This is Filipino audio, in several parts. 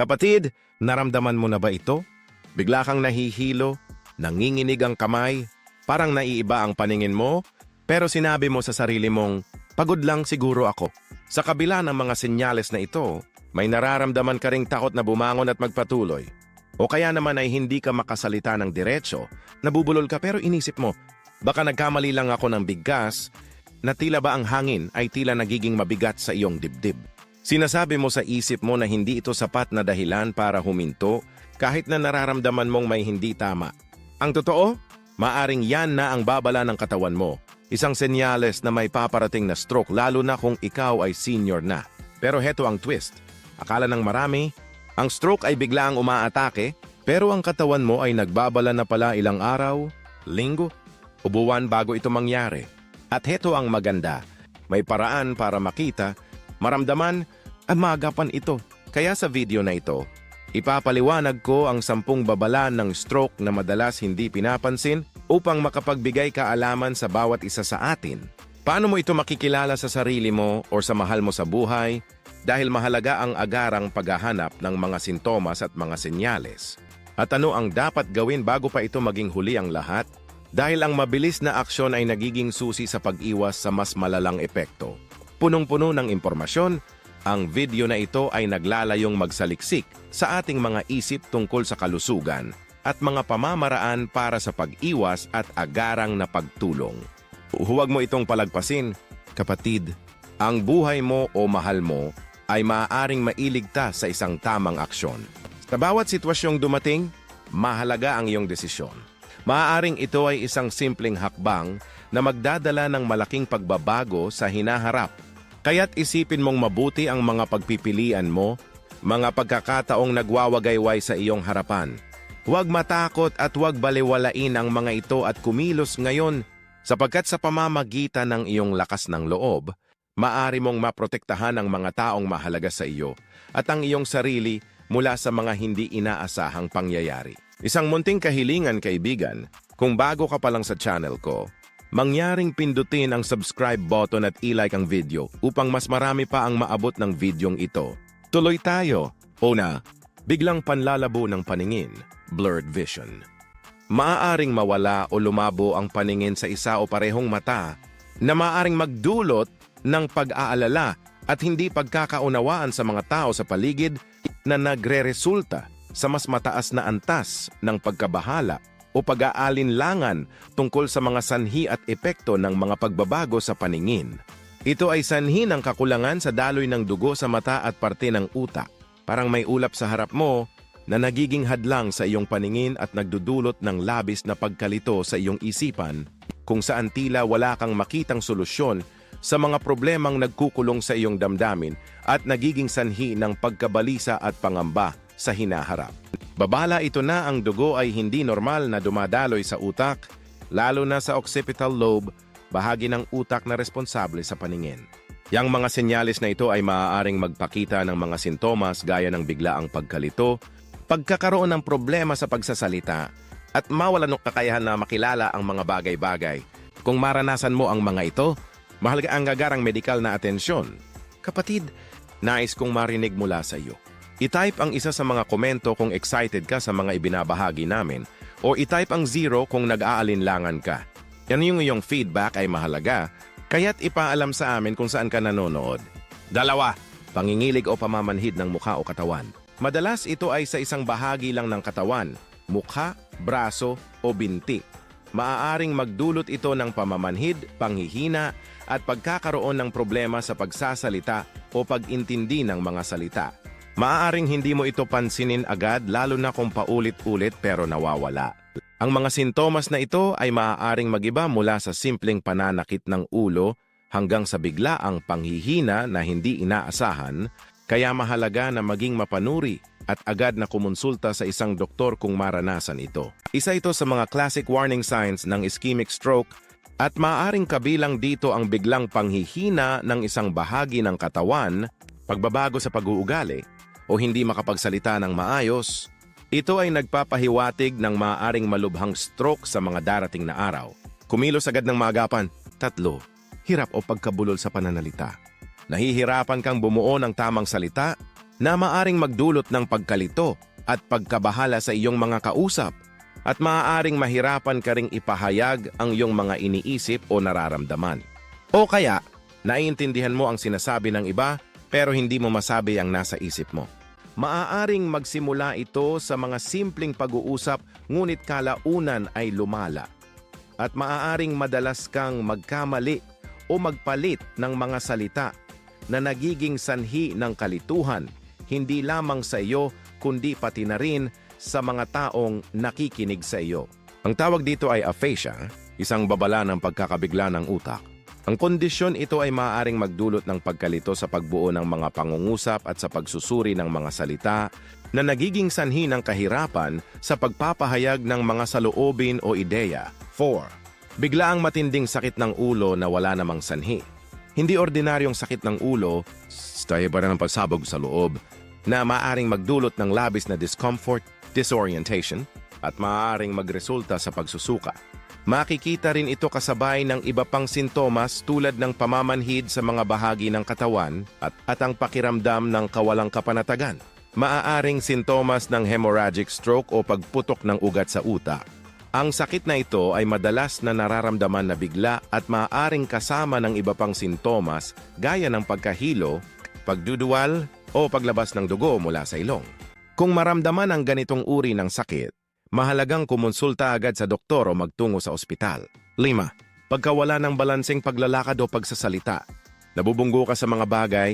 Kapatid, naramdaman mo na ba ito? Bigla kang nahihilo, nanginginig ang kamay, parang naiiba ang paningin mo, pero sinabi mo sa sarili mong, pagod lang siguro ako. Sa kabila ng mga senyales na ito, may nararamdaman ka ring takot na bumangon at magpatuloy. O kaya naman ay hindi ka makasalita ng diretsyo, nabubulol ka pero inisip mo, baka nagkamali lang ako ng bigkas, na tila ba ang hangin ay tila nagiging mabigat sa iyong dibdib. Sinasabi mo sa isip mo na hindi ito sapat na dahilan para huminto kahit na nararamdaman mong may hindi tama. Ang totoo, maaring yan na ang babala ng katawan mo. Isang senyales na may paparating na stroke lalo na kung ikaw ay senior na. Pero heto ang twist. Akala ng marami, ang stroke ay bigla ang umaatake, pero ang katawan mo ay nagbabala na pala ilang araw, linggo, o buwan bago ito mangyari. At heto ang maganda, may paraan para makita, maramdaman, at maagapan ito. Kaya sa video na ito, ipapaliwanag ko ang sampung babala ng stroke na madalas hindi pinapansin upang makapagbigay kaalaman sa bawat isa sa atin. Paano mo ito makikilala sa sarili mo o sa mahal mo sa buhay? Dahil mahalaga ang agarang paghahanap ng mga sintomas at mga senyales. At ano ang dapat gawin bago pa ito maging huli ang lahat? Dahil ang mabilis na aksyon ay nagiging susi sa pag-iwas sa mas malalang epekto. Punong-puno ng impormasyon, ang video na ito ay naglalayong magsaliksik sa ating mga isip tungkol sa kalusugan at mga pamamaraan para sa pag-iwas at agarang na pagtulong. Huwag mo itong palagpasin, kapatid. Ang buhay mo o mahal mo ay maaaring mailigtas sa isang tamang aksyon. Sa bawat sitwasyong dumating, mahalaga ang iyong desisyon. Maaaring ito ay isang simpleng hakbang na magdadala ng malaking pagbabago sa hinaharap. Kaya't isipin mong mabuti ang mga pagpipilian mo, mga pagkakataong nagwawagayway sa iyong harapan. Huwag matakot at huwag baliwalain ang mga ito at kumilos ngayon sapagkat sa pamamagitan ng iyong lakas ng loob, maari mong maprotektahan ang mga taong mahalaga sa iyo at ang iyong sarili mula sa mga hindi inaasahang pangyayari. Isang munting kahilingan kaibigan, kung bago ka pa lang sa channel ko, mangyaring pindutin ang subscribe button at i-like ang video upang mas marami pa ang maabot ng videong ito. Tuloy tayo. Una, biglang panlalabo ng paningin, blurred vision. Maaaring mawala o lumabo ang paningin sa isa o parehong mata na maaaring magdulot ng pag-aalala at hindi pagkakaunawaan sa mga tao sa paligid na nagre-resulta sa mas mataas na antas ng pagkabahala o pag-aalinlangan tungkol sa mga sanhi at epekto ng mga pagbabago sa paningin. Ito ay sanhi ng kakulangan sa daloy ng dugo sa mata at parte ng utak. Parang may ulap sa harap mo na nagiging hadlang sa iyong paningin at nagdudulot ng labis na pagkalito sa iyong isipan kung saan tila wala kang makitang solusyon sa mga problemang nagkukulong sa iyong damdamin at nagiging sanhi ng pagkabalisa at pangamba sa hinaharap. Babala ito na ang dugo ay hindi normal na dumadaloy sa utak, lalo na sa occipital lobe, bahagi ng utak na responsable sa paningin. Yang mga senyales na ito ay maaaring magpakita ng mga sintomas gaya ng biglaang pagkalito, pagkakaroon ng problema sa pagsasalita, at mawalan ng kakayahan na makilala ang mga bagay-bagay. Kung maranasan mo ang mga ito, mahalaga ang gagarang medikal na atensyon. Kapatid, nais kong marinig mula sa iyo. I-type ang isa sa mga komento kung excited ka sa mga ibinabahagi namin o i-type ang zero kung nag-aalinlangan ka. Yan yung iyong feedback ay mahalaga, kaya't ipaalam sa amin kung saan ka nanonood. Dalawa, pangingilig o pamamanhid ng mukha o katawan. Madalas ito ay sa isang bahagi lang ng katawan, mukha, braso o binti. Maaaring magdulot ito ng pamamanhid, panghihina at pagkakaroon ng problema sa pagsasalita o pag-intindi ng mga salita. Maaaring hindi mo ito pansinin agad lalo na kung paulit-ulit pero nawawala. Ang mga sintomas na ito ay maaaring magiba mula sa simpleng pananakit ng ulo hanggang sa biglaang panghihina na hindi inaasahan, kaya mahalaga na maging mapanuri at agad na kumonsulta sa isang doktor kung maranasan ito. Isa ito sa mga classic warning signs ng ischemic stroke at maaaring kabilang dito ang biglang panghihina ng isang bahagi ng katawan, pagbabago sa pag-uugali, o hindi makapagsalita ng maayos, ito ay nagpapahiwatig ng maaaring malubhang stroke sa mga darating na araw. Kumilos agad ng maagapan. Tatlo, hirap o pagkabulol sa pananalita. Nahihirapan kang bumuo ng tamang salita, na maaring magdulot ng pagkalito at pagkabahala sa iyong mga kausap at maaaring mahirapan ka ring ipahayag ang iyong mga iniisip o nararamdaman. O kaya, naiintindihan mo ang sinasabi ng iba pero hindi mo masabi ang nasa isip mo. Maaaring magsimula ito sa mga simpleng pag-uusap ngunit kalaunan ay lumala. At maaaring madalas kang magkamali o magpalit ng mga salita na nagiging sanhi ng kalituhan, hindi lamang sa iyo kundi pati na rin sa mga taong nakikinig sa iyo. Ang tawag dito ay aphasia, isang babala ng pagkakabigla ng utak. Ang kondisyon ito ay maaaring magdulot ng pagkalito sa pagbuo ng mga pangungusap at sa pagsusuri ng mga salita na nagiging sanhi ng kahirapan sa pagpapahayag ng mga saloobin o ideya. 4. Biglaang matinding sakit ng ulo na wala namang sanhi. Hindi ordinaryong sakit ng ulo, stay ba ng pagsabog sa loob, na maaaring magdulot ng labis na discomfort, disorientation, at maaaring magresulta sa pagsusuka. Makikita rin ito kasabay ng iba pang sintomas tulad ng pamamanhid sa mga bahagi ng katawan at, at ang pakiramdam ng kawalang kapanatagan. Maaaring sintomas ng hemorrhagic stroke o pagputok ng ugat sa utak. Ang sakit na ito ay madalas na nararamdaman na bigla at maaaring kasama ng iba pang sintomas gaya ng pagkahilo, pagduduwal o paglabas ng dugo mula sa ilong. Kung maramdaman ang ganitong uri ng sakit, mahalagang kumonsulta agad sa doktor o magtungo sa ospital. 5. Pagkawala ng balanseng paglalakad o pagsasalita. Nabubunggo ka sa mga bagay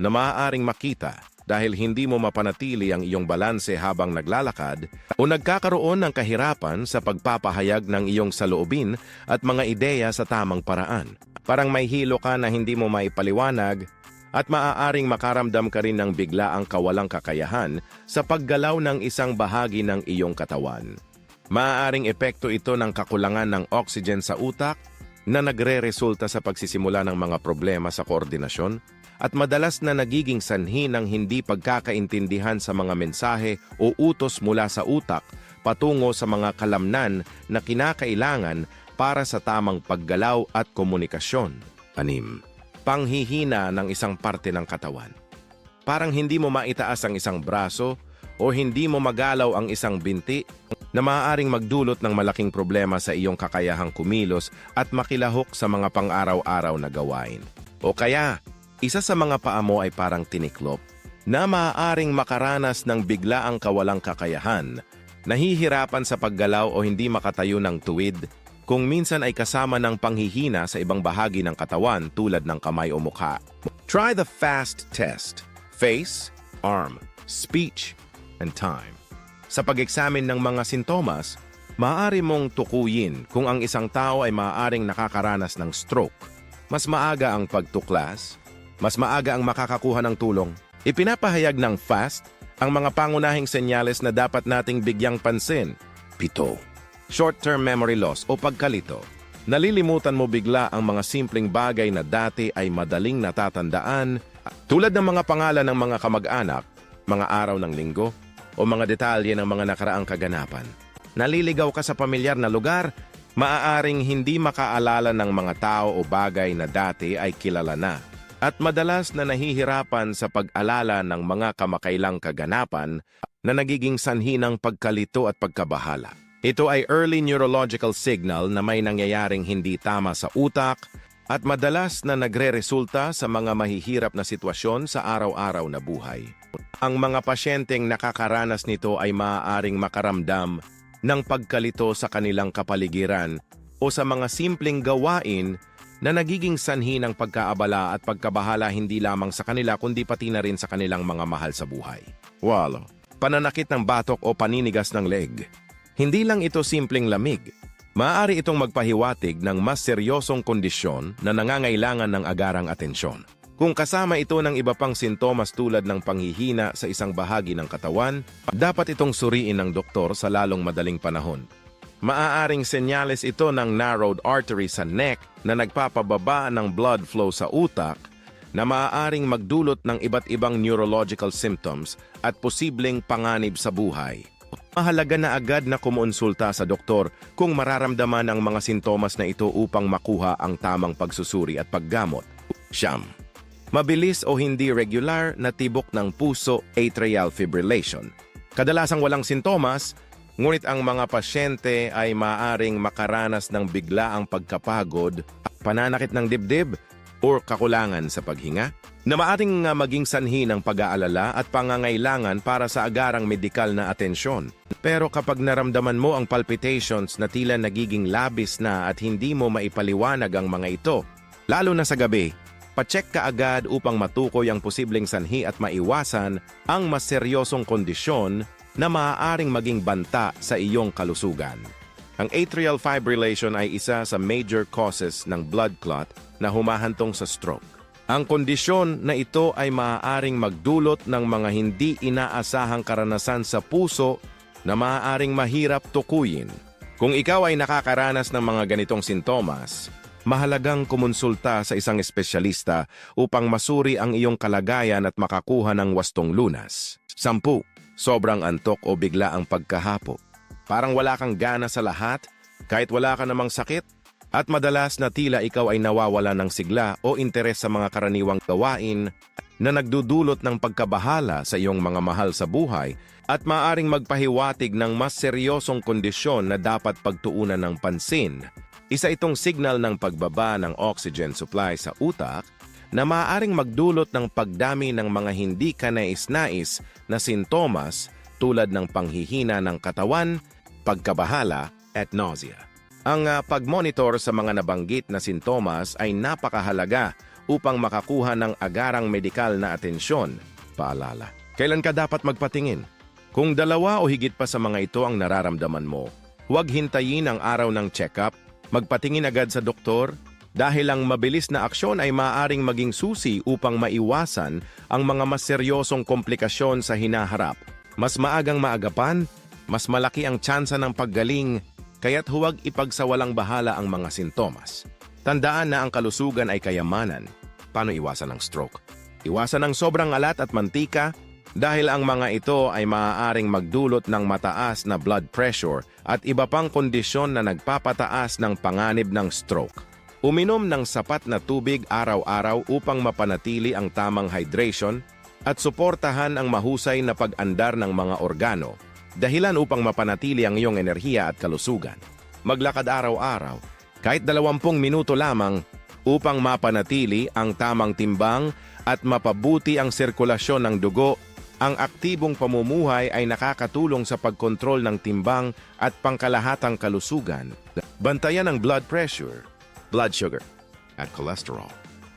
na maaaring makita dahil hindi mo mapanatili ang iyong balanse habang naglalakad o nagkakaroon ng kahirapan sa pagpapahayag ng iyong saloobin at mga ideya sa tamang paraan. Parang may hilo ka na hindi mo maipaliwanag at maaaring makaramdam ka rin ng biglaang kawalang kakayahan sa paggalaw ng isang bahagi ng iyong katawan. Maaaring epekto ito ng kakulangan ng oxygen sa utak na nagre-resulta sa pagsisimula ng mga problema sa koordinasyon at madalas na nagiging sanhi ng hindi pagkakaintindihan sa mga mensahe o utos mula sa utak patungo sa mga kalamnan na kinakailangan para sa tamang paggalaw at komunikasyon. Anim panghihina ng isang parte ng katawan. Parang hindi mo maitaas ang isang braso o hindi mo magalaw ang isang binti na maaaring magdulot ng malaking problema sa iyong kakayahang kumilos at makilahok sa mga pang-araw-araw na gawain. O kaya, isa sa mga paa mo ay parang tiniklop na maaaring makaranas ng biglaang kawalang kakayahan, nahihirapan sa paggalaw o hindi makatayo ng tuwid kung minsan ay kasama ng panghihina sa ibang bahagi ng katawan tulad ng kamay o mukha. Try the FAST test. Face, arm, speech, and time. Sa pag-examine ng mga sintomas, maaari mong tukuyin kung ang isang tao ay maaaring nakakaranas ng stroke. Mas maaga ang pagtuklas, mas maaga ang makakakuha ng tulong. Ipinapahayag ng FAST ang mga pangunahing senyales na dapat nating bigyang pansin. Pito short-term memory loss o pagkalito. Nalilimutan mo bigla ang mga simpleng bagay na dati ay madaling natatandaan tulad ng mga pangalan ng mga kamag-anak, mga araw ng linggo, o mga detalye ng mga nakaraang kaganapan. Naliligaw ka sa pamilyar na lugar, maaaring hindi makaalala ng mga tao o bagay na dati ay kilala na. At madalas na nahihirapan sa pag-alala ng mga kamakailang kaganapan na nagiging sanhi ng pagkalito at pagkabahala. Ito ay early neurological signal na may nangyayaring hindi tama sa utak at madalas na nagre-resulta sa mga mahihirap na sitwasyon sa araw-araw na buhay. Ang mga pasyenteng nakakaranas nito ay maaaring makaramdam ng pagkalito sa kanilang kapaligiran o sa mga simpleng gawain na nagiging sanhi ng pagkaabala at pagkabahala hindi lamang sa kanila kundi pati na rin sa kanilang mga mahal sa buhay. Walo, pananakit ng batok o paninigas ng leg. Hindi lang ito simpleng lamig. Maaari itong magpahiwatig ng mas seryosong kondisyon na nangangailangan ng agarang atensyon. Kung kasama ito ng iba pang sintomas tulad ng panghihina sa isang bahagi ng katawan, dapat itong suriin ng doktor sa lalong madaling panahon. Maaaring senyales ito ng narrowed artery sa neck na nagpapababa ng blood flow sa utak na maaaring magdulot ng iba't ibang neurological symptoms at posibleng panganib sa buhay. Mahalaga na agad na kumonsulta sa doktor kung mararamdaman ang mga sintomas na ito upang makuha ang tamang pagsusuri at paggamot. Siyam. mabilis o hindi regular na tibok ng puso atrial fibrillation. Kadalasang walang sintomas, ngunit ang mga pasyente ay maaring makaranas ng biglaang pagkapagod, pananakit ng dibdib, o kakulangan sa paghinga, na maaring maging sanhi ng pag-aalala at pangangailangan para sa agarang medikal na atensyon. Pero kapag naramdaman mo ang palpitations na tila nagiging labis na at hindi mo maipaliwanag ang mga ito, lalo na sa gabi, pacheck ka agad upang matukoy ang posibleng sanhi at maiwasan ang mas seryosong kondisyon na maaaring maging banta sa iyong kalusugan. Ang atrial fibrillation ay isa sa major causes ng blood clot na humahantong sa stroke. Ang kondisyon na ito ay maaaring magdulot ng mga hindi inaasahang karanasan sa puso na maaaring mahirap tukuyin. Kung ikaw ay nakakaranas ng mga ganitong sintomas, mahalagang kumonsulta sa isang espesyalista upang masuri ang iyong kalagayan at makakuha ng wastong lunas. Sampu, sobrang antok o bigla ang pagkahapo. Parang wala kang gana sa lahat, kahit wala ka namang sakit, at madalas na tila ikaw ay nawawala ng sigla o interes sa mga karaniwang gawain na nagdudulot ng pagkabahala sa iyong mga mahal sa buhay at maaring magpahiwatig ng mas seryosong kondisyon na dapat pagtuunan ng pansin. Isa itong signal ng pagbaba ng oxygen supply sa utak na maaaring magdulot ng pagdami ng mga hindi kanais-nais na sintomas tulad ng panghihina ng katawan, pagkabahala at nausea. Ang ah, pag-monitor sa mga nabanggit na sintomas ay napakahalaga upang makakuha ng agarang medikal na atensyon. Paalala, kailan ka dapat magpatingin? Kung dalawa o higit pa sa mga ito ang nararamdaman mo, huwag hintayin ang araw ng check-up, magpatingin agad sa doktor dahil ang mabilis na aksyon ay maaaring maging susi upang maiwasan ang mga mas seryosong komplikasyon sa hinaharap. Mas maagang maagapan, mas malaki ang tsansa ng paggaling, kaya't huwag ipagsawalang bahala ang mga sintomas. Tandaan na ang kalusugan ay kayamanan. Paano iwasan ang stroke? Iwasan ang sobrang alat at mantika dahil ang mga ito ay maaaring magdulot ng mataas na blood pressure at iba pang kondisyon na nagpapataas ng panganib ng stroke. Uminom ng sapat na tubig araw-araw upang mapanatili ang tamang hydration at suportahan ang mahusay na pag-andar ng mga organo, dahilan upang mapanatili ang iyong enerhiya at kalusugan. Maglakad araw-araw, kahit 20 minuto lamang, upang mapanatili ang tamang timbang at mapabuti ang sirkulasyon ng dugo, ang aktibong pamumuhay ay nakakatulong sa pagkontrol ng timbang at pangkalahatang kalusugan. Bantayan ang blood pressure, blood sugar, at cholesterol.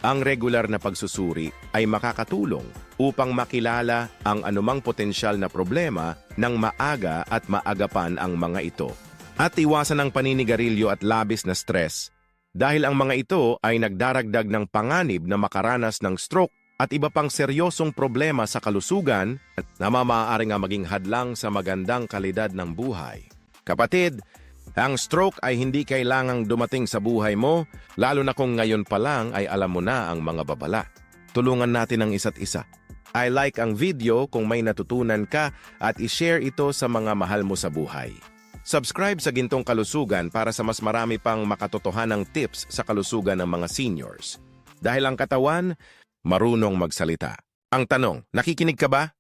Ang regular na pagsusuri ay makakatulong upang makilala ang anumang potensyal na problema ng maaga at maagapan ang mga ito. At iwasan ang paninigarilyo at labis na stress dahil ang mga ito ay nagdaragdag ng panganib na makaranas ng stroke at iba pang seryosong problema sa kalusugan na mamaaari nga maging hadlang sa magandang kalidad ng buhay. Kapatid, ang stroke ay hindi kailangang dumating sa buhay mo, lalo na kung ngayon pa lang ay alam mo na ang mga babala. Tulungan natin ang isa't isa. I like ang video kung may natutunan ka at i-share ito sa mga mahal mo sa buhay. Subscribe sa Gintong Kalusugan para sa mas marami pang makatotohanang tips sa kalusugan ng mga seniors. Dahil ang katawan, marunong magsalita. Ang tanong, nakikinig ka ba?